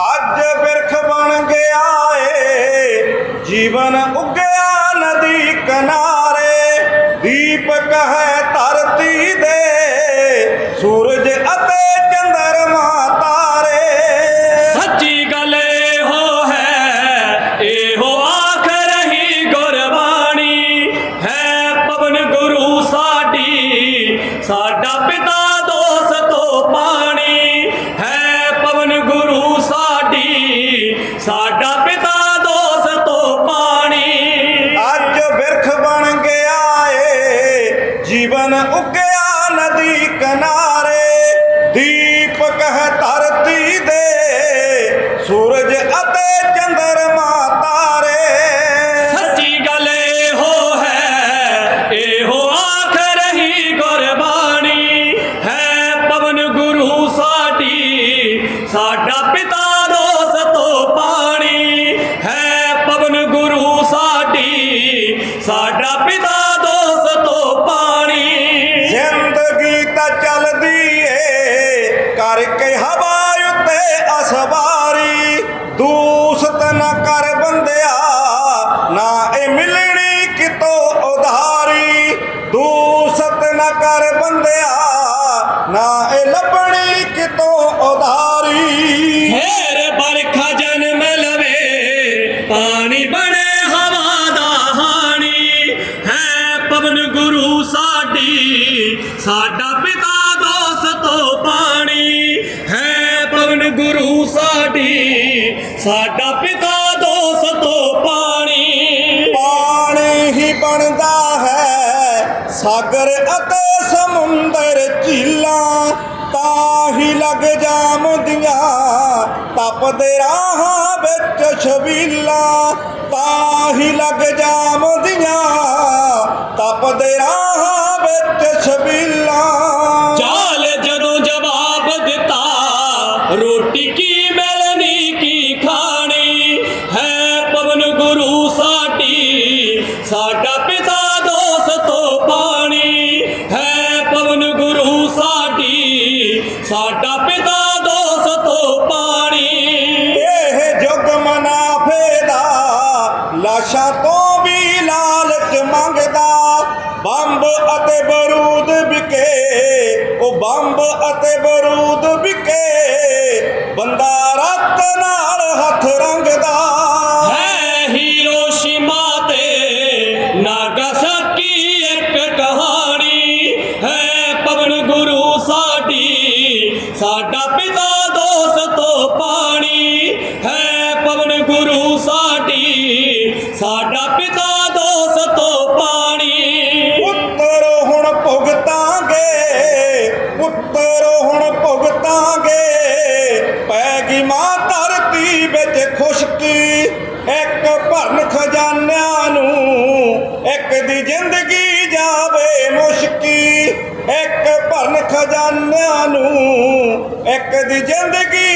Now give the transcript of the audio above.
ਅੱਜ ਬਿਰਖ ਬਣ ਗਿਆ ਏ ਜੀਵਨ ਉੱਗਿਆ ਨਦੀ ਕਿਨਾਰੇ ਦੀਪਕ ਹੈ ਧਰਤੀ ਦੇ, ਸੂਰਜ ਅਤੇ ਚੰਦਰਮਾ ਤਾਰੇ ਸੱਚੀ ਗੱਲ ਇਹੋ ਹੈ, ਇਹੋ ਆਖ ਰਹੀ ਗੁਰਬਾਣੀ। ਹੈ ਪਵਨ ਗੁਰੂ ਸਾਡੀ, ਸਾਡਾ ਪਿਤਾ ਸਾਡੀ ਪਿਤਾ ਦੋਸਤੋ ਪਾਣੀ। ਅੱਜ ਬਿਰਖ ਬਣ ਗਿਆ ਏ ਜੀਵਨ ਉੱਗਿਆ ਨਦੀ ਕਿਨਾਰੇ। ਦੀਪਕ ਹੈ ਧਰਤੀ ਦੇ ਸੂਰਜ ਅਤੇ ਚੰਦਰਮਾ ਤਾਰੇ ਸੱਚੀ ਗੱਲ ਇਹੋ ਹੈ ਇਹੋ ਆਖ ਰਹੀ ਗੁਰਬਾਣੀ। ਹੈ ਪਵਨ ਗੁਰੂ ਸਾਡੀ ਸਾਡਾ ਪਿਤਾ ਸਾਡੀ ਪਿਤਾ ਦੋਸਤੋ ਪਾਣੀ। ਜ਼ਿੰਦਗੀ ਤਾਂ ਚੱਲਦੀ ਏ ਕਰਕੇ ਹਵਾ ਉੱਤੇ ਅਸਵਾਰੀ। ਦੂਸਤ ਨਾ ਕਰ ਬੰਦਿਆ ਨਾ ਇਹ ਮਿਲਣੀ ਕਿਤੋਂ ਉਧਾਰੀ। ਦੂਸਤ ਨਾ ਕਰ ਬੰਦਿਆ ਨਾ ਇਹ ਲੱਭਣੀ ਕਿਤੋਂ ਉਧਾਰੀ। ਫੇਰ ਬਰਖਾ ਸਾਡਾ ਪਿਤਾ ਦੋਸਤੋ ਪਾਣੀ ਹੈ ਪਵਨ ਗੁਰੂ ਸਾਡੀ। ਸਾਡਾ ਪਿਤਾ ਦੋਸਤੋ ਪਾਣੀ। ਪਾਣੀ ਹੀ ਬਣਦਾ ਹੈ ਸਾਗਰ ਅਤੇ ਸਮੁੰਦਰ ਝੀਲਾਂ। ਤਾਹੀ ਲੱਗ ਜਾਮਦੀਆਂ ਤਪਦੇ ਰਾਹਾਂ ਵਿੱਚ ਛਬੀਲਾਂ। ਤਾਹੀ ਲੱਗ ਜਾਮਦੀਆਂ ਤਪਦੇ ਰਾਹਾਂ ਵਿੱਚ ਛਬੀਲਾਂ। ਸਾਡੀ ਸਾਡਾ ਪਿਤਾ ਦੋਸਤੋ ਪਾਣੀ। ਇਹ ਜੁਗ ਮਨਾਫੇ ਦਾ, ਲਾਸ਼ਾਂ ਤੋਂ ਵੀ ਲਾਲਚ ਮੰਗਦਾ। ਬੰਬ ਅਤੇ ਬਰੂਦ ਵਿਕੇ, ਉਹ ਬੰਬ ਅਤੇ ਸਾਡਾ ਪਿਤਾ ਦੋਸਤੋ ਪਾਣੀ। ਪੁੱਤਰ ਹੁਣ ਭੁਗਤਾਂਗੇ, ਪੁੱਤਰ ਹੁਣ ਭੁਗਤਾਂਗੇ। ਪੈ ਗਈ ਮਾਂ ਧਰਤੀ ਵਿੱਚ ਖੁਸ਼ਕੀ, ਇੱਕ ਭਰਨ ਖਜ਼ਾਨਿਆਂ ਨੂੰ ਇੱਕ ਦੀ ਜ਼ਿੰਦਗੀ ਜਾਵੇ ਮੁਸ਼ਕੀ। ਇੱਕ ਭਰਨ ਖਜ਼ਾਨਿਆਂ ਨੂੰ ਇੱਕ ਦੀ ਜ਼ਿੰਦਗੀ